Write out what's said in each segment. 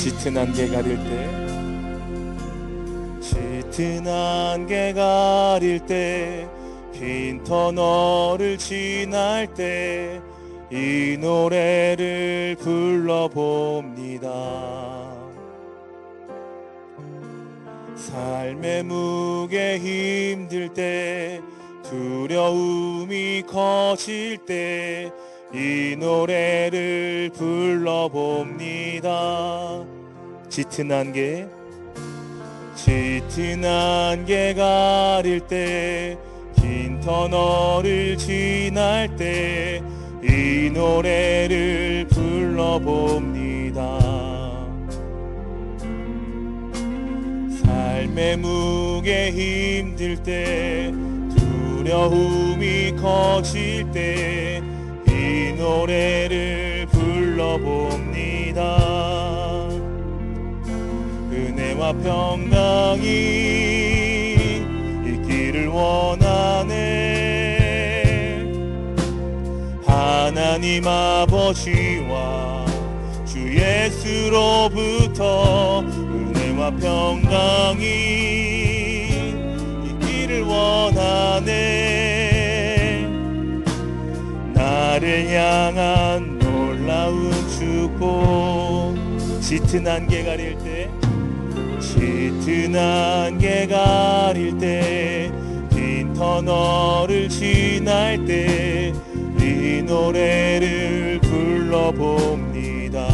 짙은 안개 가릴 때 짙은 안개 가릴 때긴 터널을 지날 때 이 노래를 불러봅니다. 삶의 무게 힘들 때 두려움이 커질 때 이 노래를 불러봅니다. 짙은 안개 짙은 안개 가릴 때 긴 터널을 지날 때 이 노래를 불러봅니다. 삶의 무게 힘들 때 두려움이 커질 때이 노래를 불러봅니다. 은혜와 평강이 있기를 원하네. 하나님 아버지와 주 예수로부터 은혜와 평강이 있기를 원하네 나를 향한 놀라운 축복. 짙은 안개 가릴 때 짙은 안개 가릴 때긴 터널을 지날 때 이 노래를 불러봅니다.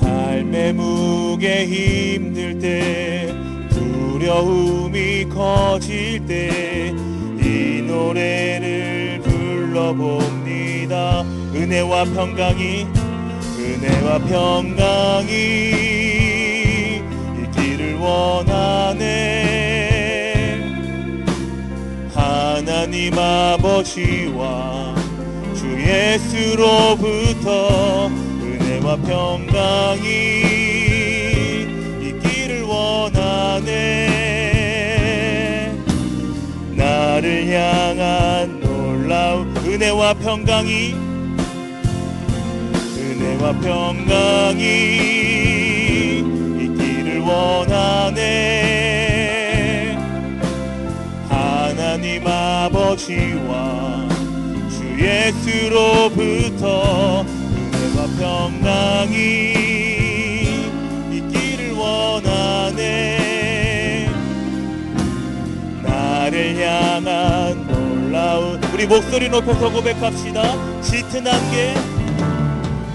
삶의 무게 힘들 때 두려움이 커질 때 이 노래를 불러봅니다. 은혜와 평강이 은혜와 평강이 있기를 원하네. 하나님 아버지와 주 예수로부터 은혜와 평강이 있기를 원하네 나를 향한 놀라운 은혜와 평강이 은혜와 평강이 있기를 원하네. 하나님 아버지와 주 예수로부터 은혜와 평강이 우리 목소리 높여서 고백합시다. 짙은 안개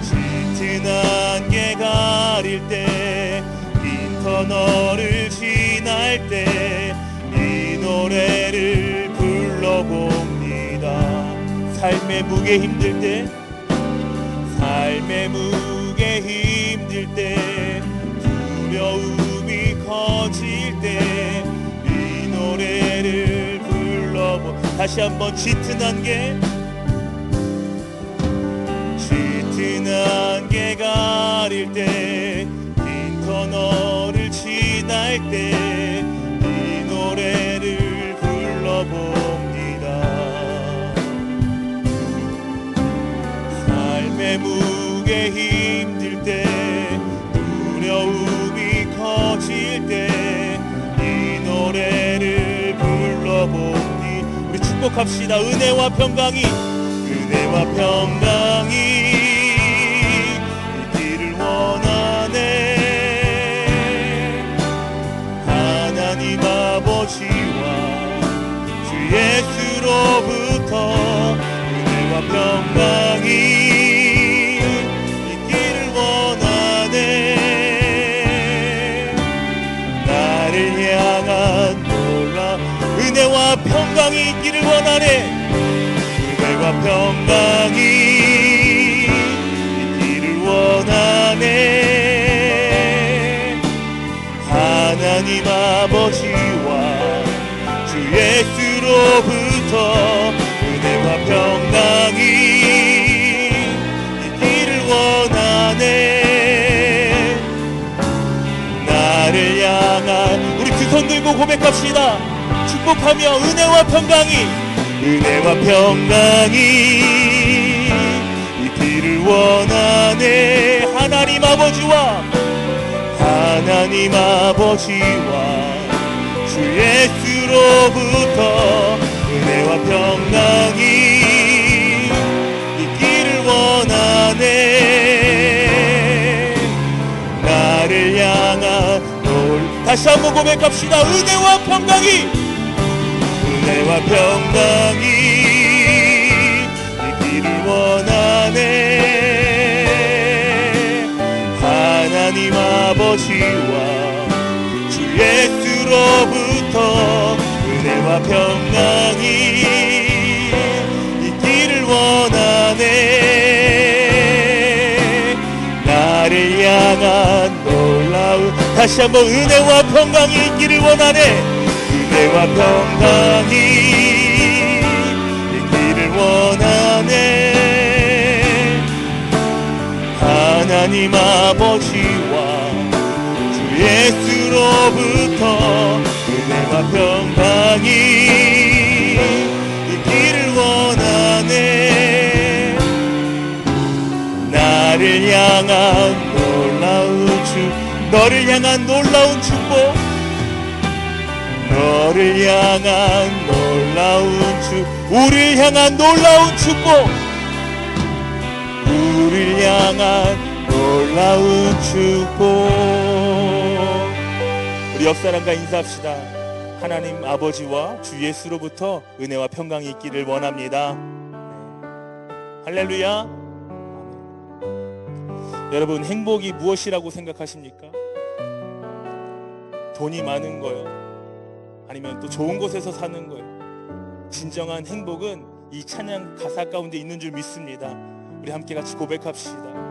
짙은 안개 가릴 때 인터널을 지날 때 이 노래를 불러봅니다. 삶의 무게 힘들 때 삶의 무게 힘들 때 두려움이 커질 때 다시 한번 짙은 안개. 짙은 안개 가릴 때 인터널을 지날 때 축복합시다. 은혜와 평강이 은혜와 평강이 있기를 원하네. 하나님 아버지와 주 예수로부터 은혜와 평강이 평강이 있기를 원하네. 은혜와 평강이 있기를 원하네. 하나님 아버지와 주 예수로부터 은혜와 평강이 있기를 원하네. 나를 향한 우리 두 손 들고 고백합시다 축복하며 은혜와 평강이 은혜와 평강이 있기를 원하네. 하나님 아버지와 하나님 아버지와 주 예수로부터 은혜와 평강이 있기를 원하네. 나를 향한 놀. 다시 한번 고백합시다. 은혜와 평강이 은혜와 평강이 있기를 원하네. 하나님 아버지와 주 예수로부터 은혜와 평강이 있기를 원하네. 나를 향한 놀라운 다시 한번 은혜와 평강이 있기를 원하네. 은혜와 평강이 하나님 아버지와 주 예수로부터 은혜와 평강이 있기를 원하네. 나를 향한 놀라운 주 너를 향한 놀라운 축복 너를 향한 놀라운 주 우리를 향한 놀라운 축복 우리를 향한 놀라운 축복 우리 옆 사람과 인사합시다 하나님 아버지와 주 예수로부터 은혜와 평강이 있기를 원합니다 할렐루야 여러분 행복이 무엇이라고 생각하십니까? 돈이 많은 거요? 아니면 또 좋은 곳에서 사는 거요? 진정한 행복은 이 찬양 가사 가운데 있는 줄 믿습니다. 우리 함께 같이 고백합시다.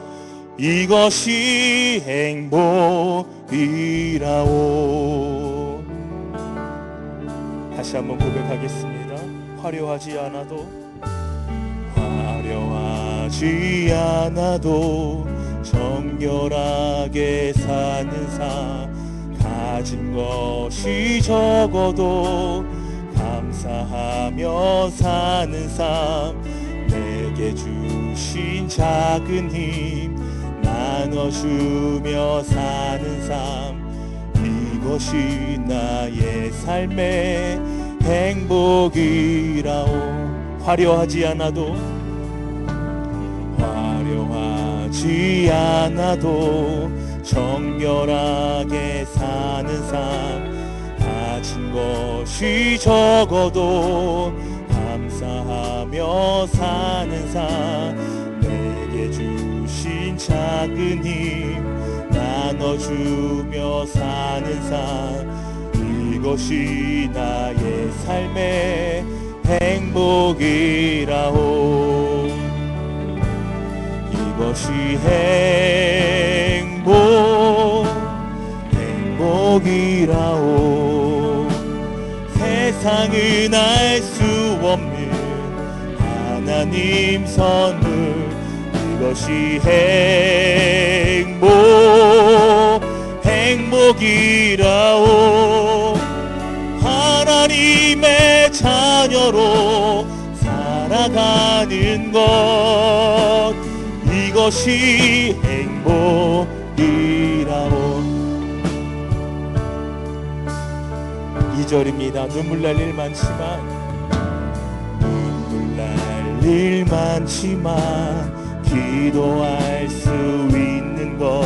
이것이 행복이라오. 다시 한번 고백하겠습니다. 화려하지 않아도 화려하지 않아도 정결하게 사는 삶 가진 것이 적어도 감사하며 사는 삶 내게 주신 작은 힘 나눠주며 사는 삶 이것이 나의 삶의 행복이라오. 화려하지 않아도 화려하지 않아도 정결하게 사는 삶 가진 것이 적어도 감사하며 사는 삶 작은 힘 나눠주며 사는 삶 이것이 나의 삶의 행복이라오. 이것이 행복 행복이라오. 세상은 알 수 없는 하나님 선물 이것이 행복 행복이라오. 하나님의 자녀로 살아가는 것 이것이 행복이라오. 2절입니다. 눈물 날 일 많지만 일 많지만 기도할 수 있는 것.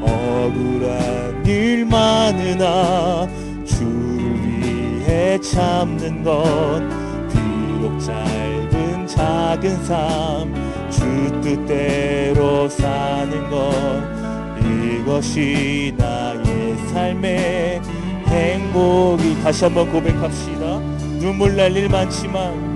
억울한 일 많으나 주를 위해 참는 것. 비록 짧은 작은 삶 주 뜻대로 사는 것. 이것이 나의 삶의 행복이. 다시 한번 고백합시다. 눈물 날 일 많지만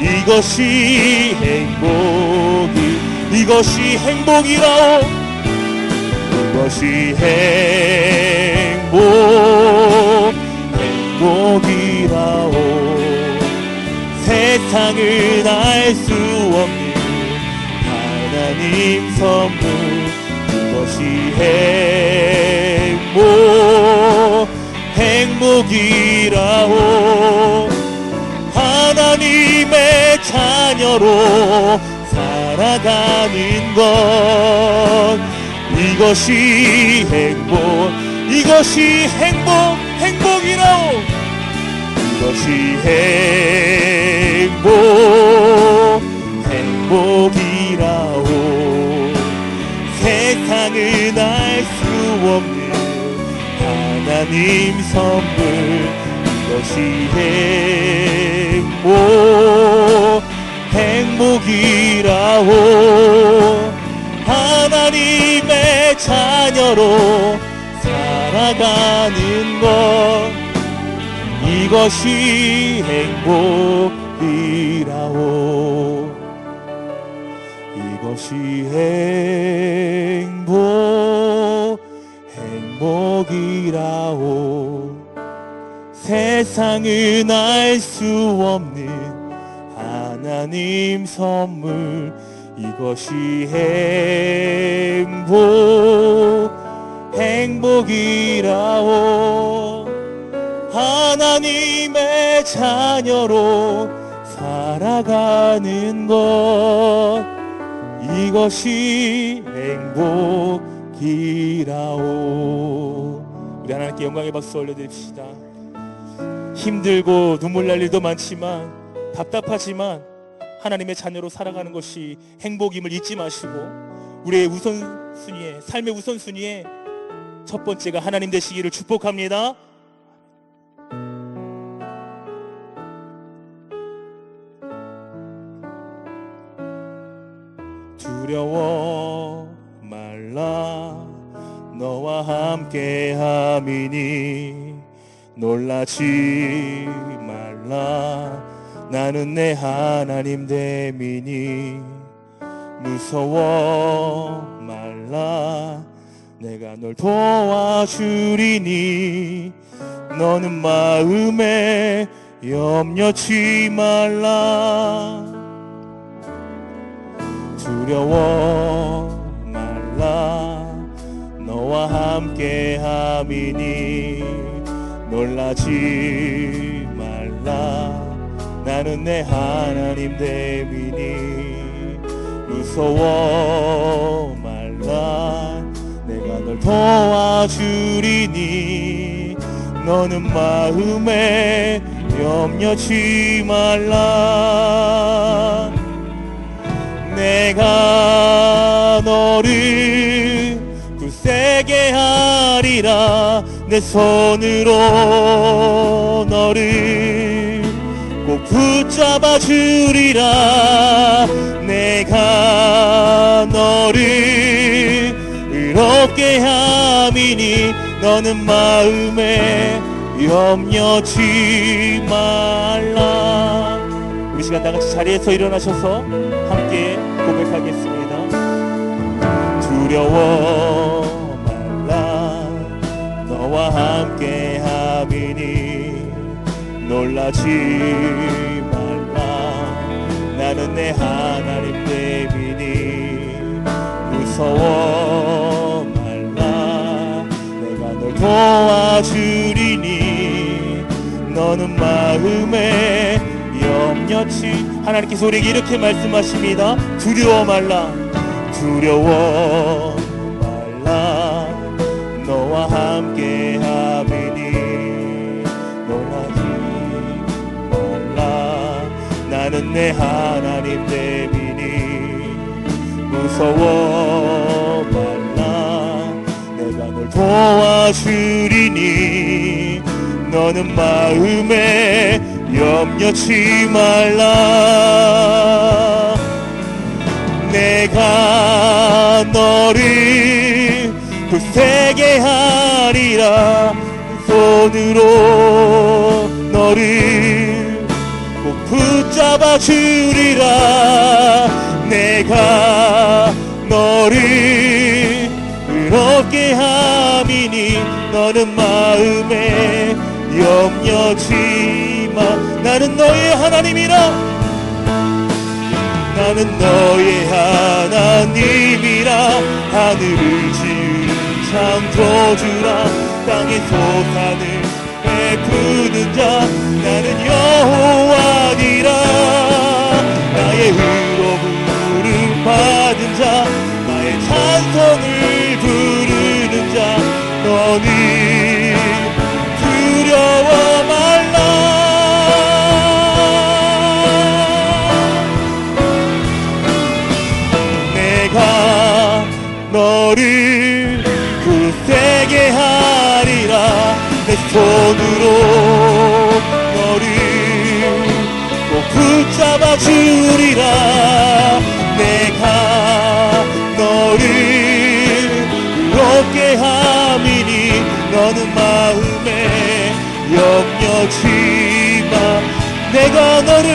이것이 행복이 이것이 행복이라오 이것이 행복 행복이라오. 세상은 알수 없는 하나님 선물 그것이 행복 행복이라오 자녀로 살아가는 것. 이것이 행복 이것이 행복 행복이라오. 이것이 행복 행복이라오. 세상은 알 수 없는 하나님 선물. 이것이 행복 행복이라오. 하나님의 자녀로 살아가는 것 이것이 행복이라오. 이것이 행복 행복이라오. 세상은 알 수 없는 하나님 선물 이것이 행복 행복이라오. 하나님의 자녀로 살아가는 것 이것이 행복이라오. 우리 하나님께 영광의 박수 올려드립시다. 힘들고 눈물 날 일도 많지만 답답하지만 하나님의 자녀로 살아가는 것이 행복임을 잊지 마시고 우리의 우선순위에 삶의 우선순위에 첫 번째가 하나님 되시기를 축복합니다. 두려워 말라 너와 함께 함이니 놀라지 말라 나는 내 하나님 됨이니 무서워 말라. 내가 널 도와주리니 너는 마음에 염려치 말라. 두려워 말라. 너와 함께 함이니 놀라지 말라 나는 내 하나님 됨이니 무서워 말라. 내가 널 도와주리니 너는 마음에 염려치 말라. 내가 너를 굳세게 하리라. 내 손으로 너를 꼭 붙잡 붙잡아 주리라. 내가 너를 의롭게 함이니 너는 마음에 염려치 말라. 우리 시간 다 같이 자리에서 일어나셔서 함께 고백하겠습니다. 두려워 놀라지 말라. 나는 내 하나님 됨이니 무서워 말라. 내가 널 도와주리니 너는 마음에 염려치. 하나님께서 우리에게 이렇게 말씀하십니다. 두려워 말라. 두려워 말라. 너와 함께 내 하나님 됨이니 무서워 말라. 내가 널 도와주리니 너는 마음에 염려치 말라. 내가 너를 굳세게 하리라. 손으로 너를 잡아 주리라. 내가 너를 의롭게 함이니 너는 마음에 염려치 마. 나는 너의 하나님이라. 나는 너의 하나님이라. 하늘을 지은 창조주라. 땅의 소산을 베푸는 자. 나는 여호 손으로 너를 꼭 붙잡아 주리라. 내가 너를 의롭게 함이니 너는 마음에 염려치 마. 내가 너를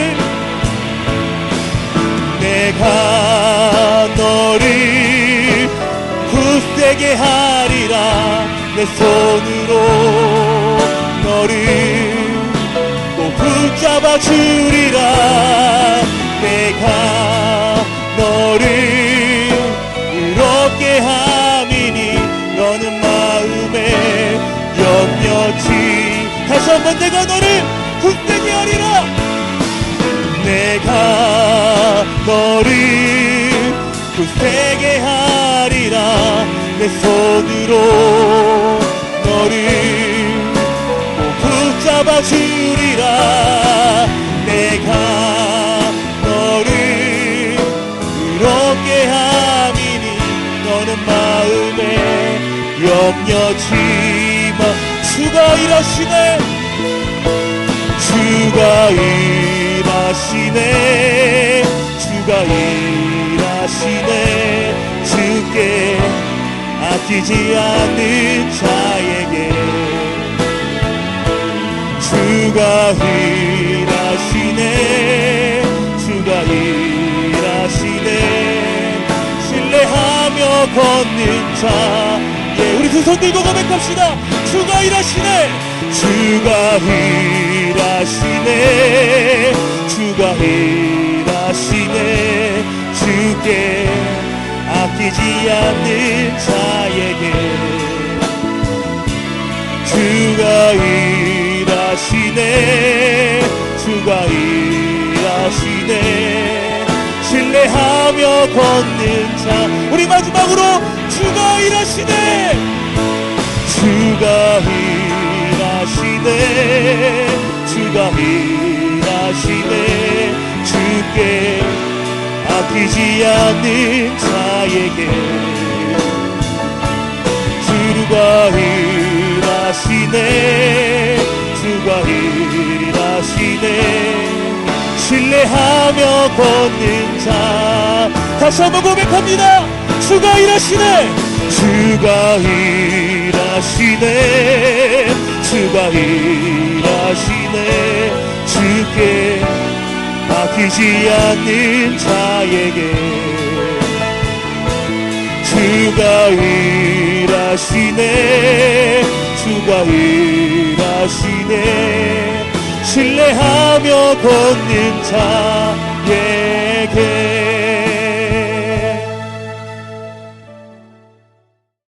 내가 너를 굳세게 하리라. 내 손으로 주리라 내가 너를 의롭게 함이니 너는 마음에 염려치. 다시 한번 내가 너를 굳세게 하리라. 내가 너를 굳세게 하리라. 내 손으로 주리라. 내가 너를 의롭게 함이니 너는 마음에 염려치 마. 주가 일하시네. 주가 일하시네. 주가 일하시네. 주께 아끼지 않는 자에게 주가 일하시네. 주가 일하시네. 신뢰하며 걷는 자. 예, 우리 두 손 들고 고백합시다. 주가 일하시네. 주가 일하시네. 주가 일하시네. 주께 아끼지 않는 자에게 주가 일 하시네. 주가 일하시네. 신뢰하며 걷는 자 우리 마지막으로 주가 일하시네. 주가 일하시네. 주가 일하시네. 주께 아끼지 않는 자에게 주가 일하시네 주가 일하시네. 신뢰하며 걷는 자 다시 한번 고백합니다. 주가 일하시네. 주가 일하시네. 주가 일하시네. 주께 맡기지 않는 자에게 주가 일하시네 주가 일하시네. 신뢰하며 걷는 자에게